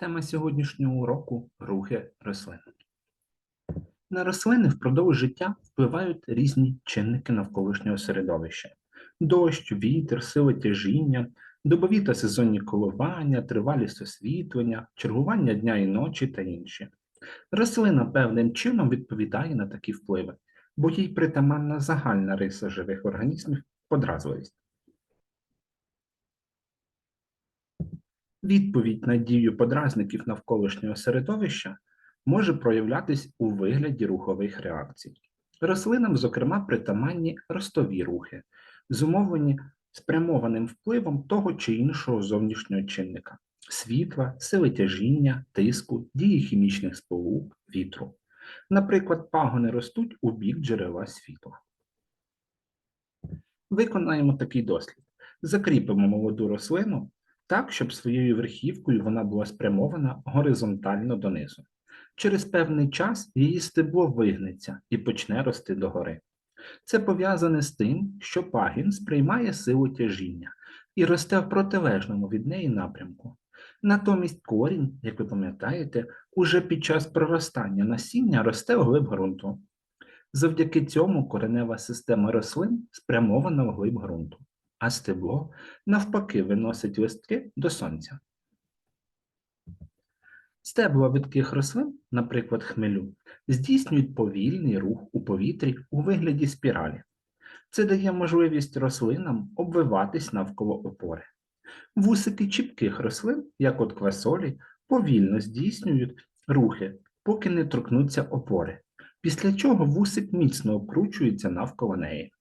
Тема сьогоднішнього уроку рухи рослин. На рослини впродовж життя впливають різні чинники навколишнього середовища: дощ, вітер, сила тяжіння, добові та сезонні коливання, тривалість освітлення, чергування дня і ночі та інші. Рослина певним чином відповідає на такі впливи, бо їй притаманна загальна риса живих організмів подразливість. Відповідь на дію подразників навколишнього середовища може проявлятись у вигляді рухових реакцій. Рослинам, зокрема, притаманні ростові рухи, зумовлені спрямованим впливом того чи іншого зовнішнього чинника світла, сили тяжіння, тиску, дії хімічних сполук, вітру. Наприклад, пагони ростуть у бік джерела світла. Виконаємо такий дослід. Закріпимо молоду рослину так, щоб своєю верхівкою вона була спрямована горизонтально донизу. Через певний час її стебло вигнеться і почне рости догори. Це пов'язане з тим, що пагін сприймає силу тяжіння і росте в протилежному від неї напрямку. Натомість корінь, як ви пам'ятаєте, уже під час проростання насіння росте вглиб ґрунту. Завдяки цьому коренева система рослин спрямована вглиб ґрунту, а стебло навпаки виносить листки до сонця. Стебла видких рослин, наприклад, хмелю, здійснюють повільний рух у повітрі у вигляді спіралі. Це дає можливість рослинам обвиватись навколо опори. Вусики чіпких рослин, як от квасолі, повільно здійснюють рухи, поки не торкнуться опори, після чого вусик міцно обкручується навколо неї.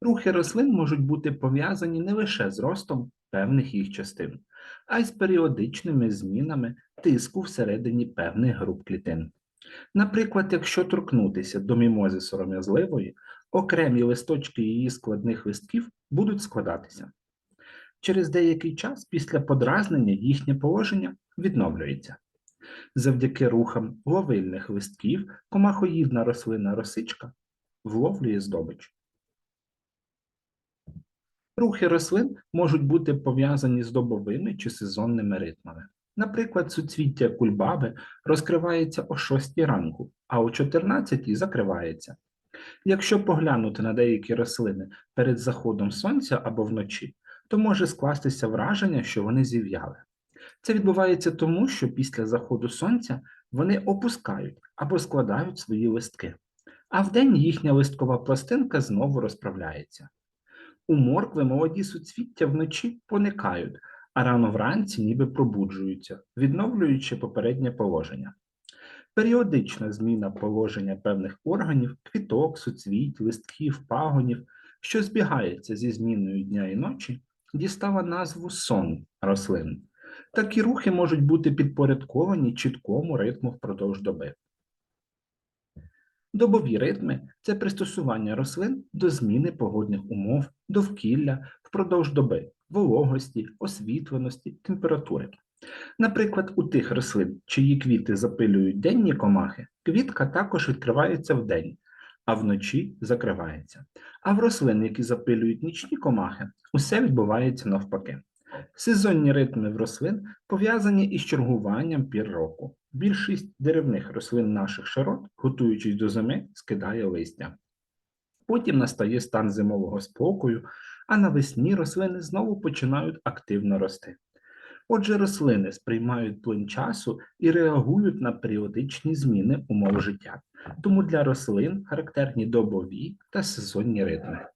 Рухи рослин можуть бути пов'язані не лише з ростом певних їх частин, а й з періодичними змінами тиску всередині певних груп клітин. Наприклад, якщо торкнутися до мімози сором'язливої, окремі листочки її складних листків будуть складатися. Через деякий час після подразнення їхнє положення відновлюється. Завдяки рухам ловильних листків комахоїдна рослина росичка вловлює здобич. Рухи рослин можуть бути пов'язані з добовими чи сезонними ритмами. Наприклад, суцвіття кульбаби розкривається о 6 ранку, а о 14 закривається. Якщо поглянути на деякі рослини перед заходом сонця або вночі, то може скластися враження, що вони зів'яли. Це відбувається тому, що після заходу сонця вони опускають або складають свої листки, а вдень їхня листкова пластинка знову розправляється. У моркви молоді суцвіття вночі поникають, а рано вранці ніби пробуджуються, відновлюючи попереднє положення. Періодична зміна положення певних органів, квіток, суцвіть, листків, пагонів, що збігається зі зміною дня і ночі, дістала назву сон рослин. Такі рухи можуть бути підпорядковані чіткому ритму впродовж доби. Добові ритми це пристосування рослин до зміни погодних умов, довкілля впродовж доби, вологості, освітленості, температури. Наприклад, у тих рослин, чиї квіти запилюють денні комахи, квітка також відкривається вдень, а вночі закривається. А в рослин, які запилюють нічні комахи, усе відбувається навпаки. Сезонні ритми в рослин пов'язані із чергуванням пір року. Більшість деревних рослин наших широт, готуючись до зими, скидає листя. Потім настає стан зимового спокою, а навесні рослини знову починають активно рости. Отже, рослини сприймають плин часу і реагують на періодичні зміни умов життя. Тому для рослин характерні добові та сезонні ритми.